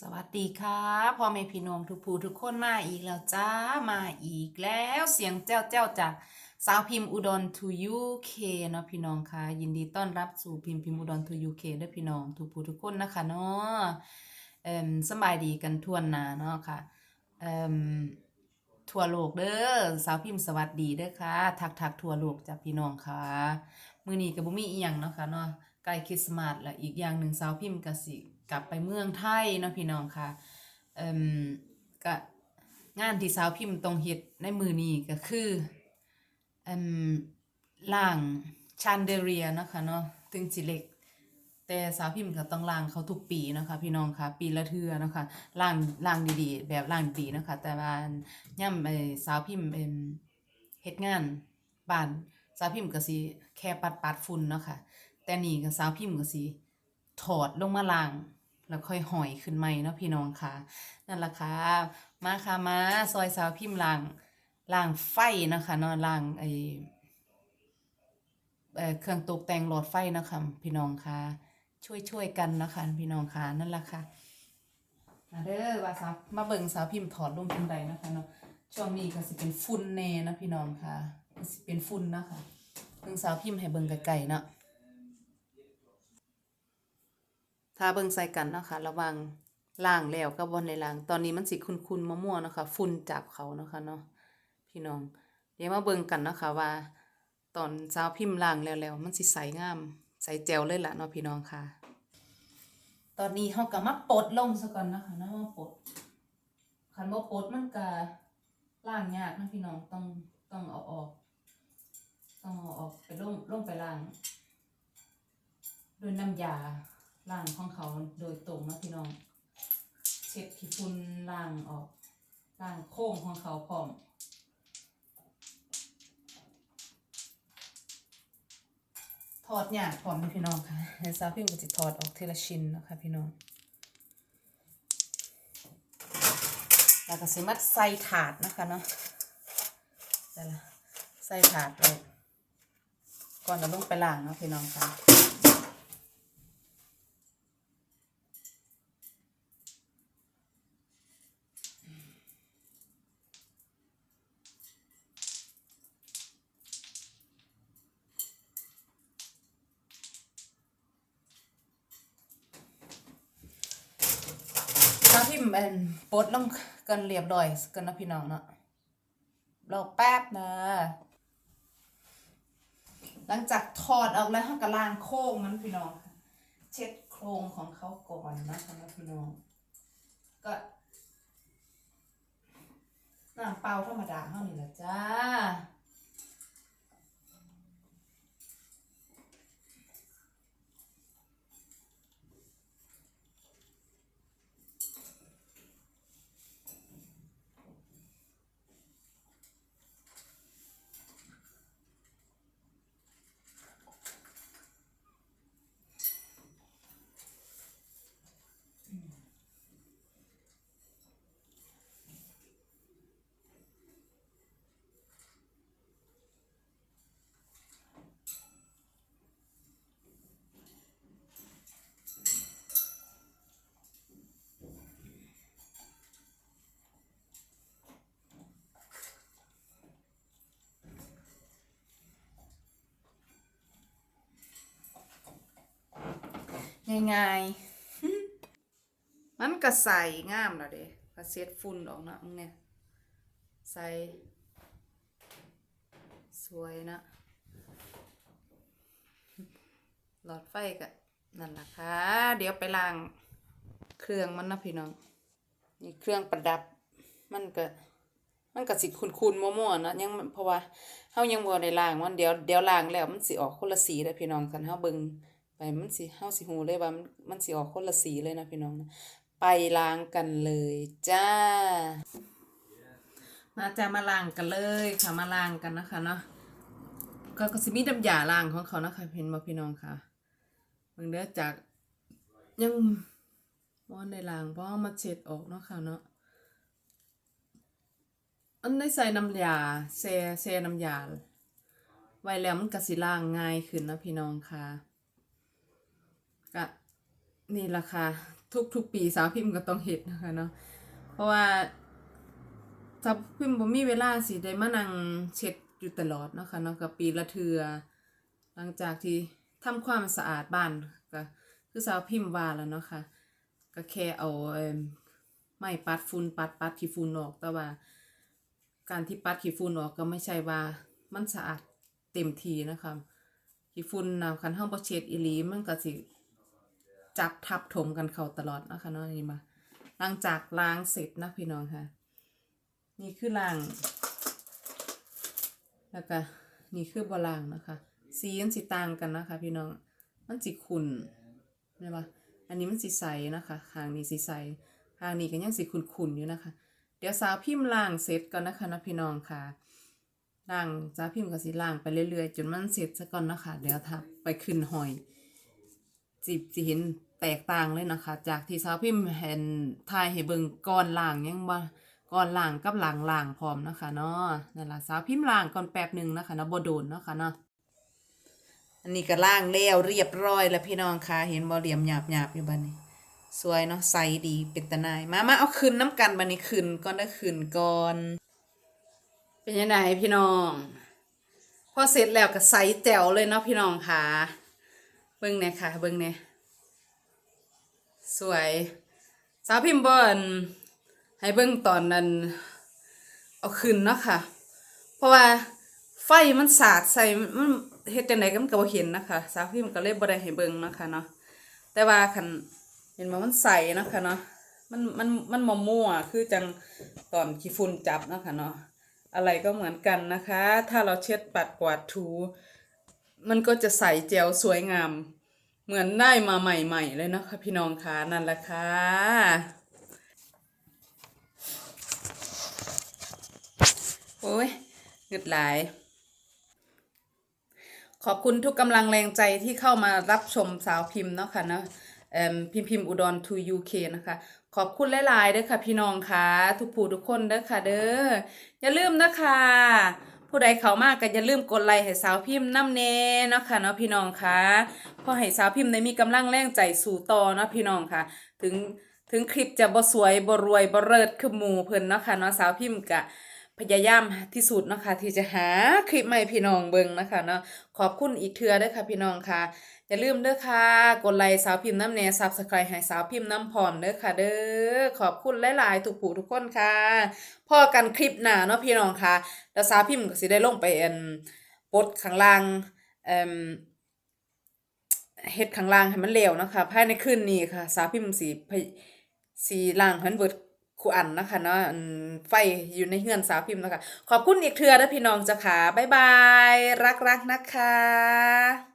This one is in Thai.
สวัสดีค่ะพ่อแม่พี่น้องทุกผู้ทุกคนมาอีกแล้วจ้ามาอีกแล้วเสียงเจ้าเจ้าจากสาวพิมพ์อุดร to UK เนาะพี่น้องค่ะยินดีต้อนรับสู่พิมพ์พิมพ์อุดร to UK ด้วยพี่น้องทุกผู้ทุกคนนะคะเนาะเอ่มสบายดีกันทั่วหนาเนาะค่ะเอ่มทั่วโลกเด้อสาวพิมพ์สวัสดีเด้อค่ะทักทักทั่วโลกจ้ะพี่น้องค่ะมื้อนี้ก็บ่มีอีหยังเนาะค่ะเนาะใกล้คริสต์มาสแล้วอีกอย่างหนึ่งสาวพิมพ์ก็สิก ลับไปเมืองไทยเนาะพี่น้องค่ะเอ่มก็งานที่สาวพิมพ์ต้องเฮ็ดในมือนี้ก็คือเอ่มล้างชานเดเรียนะคะเนาะถึงสิเล็ก แต่สาวพิมพ์ก็ต้องล้างเขาทุกปีนะคะพี่น้องค่ะ ปีละเทื่อนะคะล้างล้างดีๆ แบบล้างดีนะคะ แต่ว่าย่ำไอ้สาวพิมพ์เอ็มเฮ็ดงานบ้านสาวพิมพ์ก็สิแค่ปัดปัดฝุ่นเนาะค่ะแต่นี่ก็สาวพิมพ์ก็สิถอดลงมาล้าง แล้วค่อยหอยขึ้นใหม่เนาะพี่น้องค่ะ นั่นละค่ะ มาค่ะมาซอยสาวพิมพ์ล้างล้างไฟนะคะนาะล้างไอเครื่องตกแต่งหลอดไฟนะคะพี่น้องค่ะ ช่วยช่วยกันนะคะพี่น้องค่ะนั่นแหละค่ะมาเด้อว่าสาวมาเบิ่งสาวพิมพ์ถอดลงพิมพ์ใดนะคะเนาะช่วงนี้ก็สิเป็นฝุ่นแน่นะพี่น้องค่ะสิเป็นฝุ่นนะคะเบิ่งสาวพิมพ์ให้เบิ่งไกลๆเนาะ ถ้าเบิ่งใส่กันเนาะค่ะระวังล่างแล้วกับบนในล่าง ตอนนี้มันสิคุนๆมั่วๆเนาะค่ะฝุ่นจับเขาเนาะค่ะเนาะพี่น้อง เดี๋ยวมาเบิ่งกันเนาะค่ะว่า ตอนสาพิมพ์ล่างแล้วแล้วมันสิใสงามใสแจ๋วเลยล่ะเนาะพี่น้องค่ะ ตอนนี้เฮาก็มาปลดลงซะก่อนนะคะนาะมาปลดคันบ่ปลดมันก็ล้างยากนะพี่น้องต้องต้องเอาออก ต้องเอาออกไปลงลงไปล้างด้วยน้ำยา ล้างของเขาโดยตรงนะพี่น้อง เช็ดขี้ฝุ่นล้างออกล้างโค้งของเขาพร้อมถอดยากพร้อมพี่น้องค่ะเดี๋ยวสาพิมก็จะถอดออกทีละชิ้นนะคะพี่น้องแล้วก็สิมัดใส่ถาดนะคะเนาะได้ละใส่ถาดไว้ก่อนเราลงไปล้างเนาะพี่น้องค่ะ สาวพิมพ์เป็นปลดลงกันเรียบร้อยกันนะพี่น้องเนาะเรอแป๊บนะ หลังจากถอดออกแล้วเราก็ล้างโค้งมันพี่น้อง เช็ดโครงของเขาก่อนนะคะนะพี่น้อง ก็น้ำเปล่าธรรมดาเท่านี้แหละจ้า ง่ายๆ มันก็ใส่งามแล้วเด้ก็เซ็ดฝุ่นออกนะมึงเนี่ย ใส่ สวยนะ หลอดไฟก็นั่นแหละค่ะเดี๋ยวไปล้างเครื่องมันนะพี่น้อง นี่เครื่องประดับ มันก็มันก็สิคุนๆมั่วๆนะยังเพราะว่าเฮายังบ่ได้ล้างมันเดี๋ยวเดี๋ยวล้างแล้วมันสิออกคนละสีเด้อพี่น้องคันเฮาเบิ่ง ไปมันสิเฮาสิฮู้เลยว่ามันมันสิออกคนละสีเลยนะพี่น้องนะไปล้างกันเลยจ้า มาจะมาล้างกันเลยค่ะมาล้างกันนะคะเนาะก็ก็สิมีน้ำยาล้างของเขานะคะเห็นบ่พี่น้องค่ะเบิ่งเด้อจากยังบ่ได้ล้างเพราะมาเช็ดออกเนาะค่ะเนาะอันได้ใส่น้ำยาแช่แช่น้ำยาไว้แล้วมันก็สิล้างง่ายขึ้นนะพี่น้องค่ะ ก็นี่ล่ะค่ะทุกทุกปีสาวพิมพ์ก็ต้องเฮ็ดนะคะเนาะเพราะว่าสาวพิมพ์บ่มีเวลาสิได้มานั่งเช็ดอยู่ตลอดเนาะคะเนาะก็ปีละเทือหลังจากที่ทำความสะอาดบ้านก็คือสาวพิมพ์ว่าแล้วเนาะค่ะก็แค่เอาไม้ปัดฝุ่นปัดปัดขี้ฝุ่นออกแต่ว่า การที่ปัดขี้ฝุ่นออกก็ไม่ใช่ว่ามันสะอาดเต็มทีนะคะขี้ฝุ่นนะคันเฮาบ่เช็ดอีลีมันก็สิ จับทับถมกันเขาตลอดนะคะเนาะนี่มาหลังจากล้างเสร็จนะพี่น้องค่ะ นี่คือล้าง แล้วก็นี่คือบอล้างนะคะ สีมันสิต่างกันนะคะ พี่น้องมันสิขุ่นใช่ปะอันนี้มันสิใสนะคะข้างนี้สิใสข้างนี้ก็ยังสิขุ่นๆอยู่นะคะ เดี๋ยวสาวพิมพ์ล้างเสร็จก่อนนะคะนะพี่น้องค่ะล้างสาวพิมพ์ก็สิล้างไปเรื่อยๆ จนมันเสร็จซะก่อนนะคะ เดี๋ยวทับไปขึ้นหอย สิสิเห็นแตกต่างเลยนะคะ จากที่สาวพิมพ์เห็นทายให้เบิ่งก่อนล่างยังบ่ก่อนล่างกับหลังล่างพร้อมนะคะเนาะนั่นล่ะสาวพิมพ์ล่างก่อนแป๊บหนึ่งนะคะเนาะบ่โดนเนาะค่ะเนาะอันนี้ก็ล่างแล้วเรียบร้อยแล้วพี่น้องค่ะเห็นบ่เหลี่ยมหยาบๆอยู่บัดนี้ สวยเนาะใสดีเป็นตะนายมามาเอาคืนน้ำกันบัดนี้คืนก่อนได้คืนก่อน เป็นยังไงพี่น้อง พอเสร็จแล้วก็ใสแจ๋วเลยเนาะพี่น้องค่ะ บิ่งเนี่ยค่ะ เบิ่งเนี่ยสวยสาวพิมพ์บอนให้เบิ่งตอนนั้น เอาขึ้นเนาะค่ะ เพราะว่าไฟมันสาดใส่มันเฮ็ดจังไดก็มันก็บ่เห็นนะคะสาวพิมพ์ก็เลยบ่ได้ให้เบิ่งเนาะค่ะเนาะแต่ว่าคันเห็นว่ามันใสเนาะค่ะเนาะมันมันมันมัมั่วคือจังตอนขี้ฝุ่นจับเนาะค่ะเนาะอะไรก็เหมือนกันนะคะ ถ้าเราเช็ดปัดกวาดถู มันก็จะใสแจ๋วสวยงาม เหมือนได้มาใหม่ ๆ เลยนะคะพี่น้องคะนั่นแหละค่ะโอ้ยเงึดหลายขอบคุณทุกกำลังแรงใจที่เข้ามารับชมสาวพิมพ์เนาะค่ะเนาะพิมพ์พิมพ์อุดร to UK นะคะ ขอบคุณหลาย ๆ เด้อค่ะพี่น้องค่ะ ทุกผู้ทุกคนเด้อค่ะเด้ออย่าลืมนะคะ ผู้ใดเขามากก็อย่าลืมกดไลค์ให้สาวพิมพ์น้ำเนเนาะค่ะเนาะพี่น้องค่ะเพอให้สาวพิมพ์ได้มีกำลังแรงใจสู่ต่อเนาะพี่น้องค่ะ ถึงถึงคลิปจะบ่สวยบ่รวยบ่เลิศคือหมู่เพิ่นเนาะค่ะเนาะสาวพิมพ์กะ พยายามที่สุดนะคะที่จะหาคลิปใหม่พี่น้องเบิ่งนะคะเนาะขอบคุณอีกเทือด้อค่ะพี่น้องค่ะ อย่าลืมเด้อค่ะ กดไลค์สาวพิมพ์น้ำแน่ Subscribe ให้สาวพิมพ์น้ำพรเด้อค่ะ เด้อขอบคุณหลายๆทุกผู้ทุกคนค่ะพอกันคลิปหน้าเนาะพี่น้องค่ะแล้วสาวพิมพ์ก็สิได้ลงไปเอ็นปดข้างล่างเอ่มเฮ็ดข้างล่างให้มันเร็วนะคะภายในคืนนี้ค่ะ สาวพิมพ์สิพยสิล้างให้มันเบิด คู่อันนะคะเนาะไฟอยู่ในเฮือนสาวพิมพ์นะคะ ขอบคุณอีกเทือเด้อพี่น้องจ้ะค่ะ บ๊ายบาย รักๆนะคะ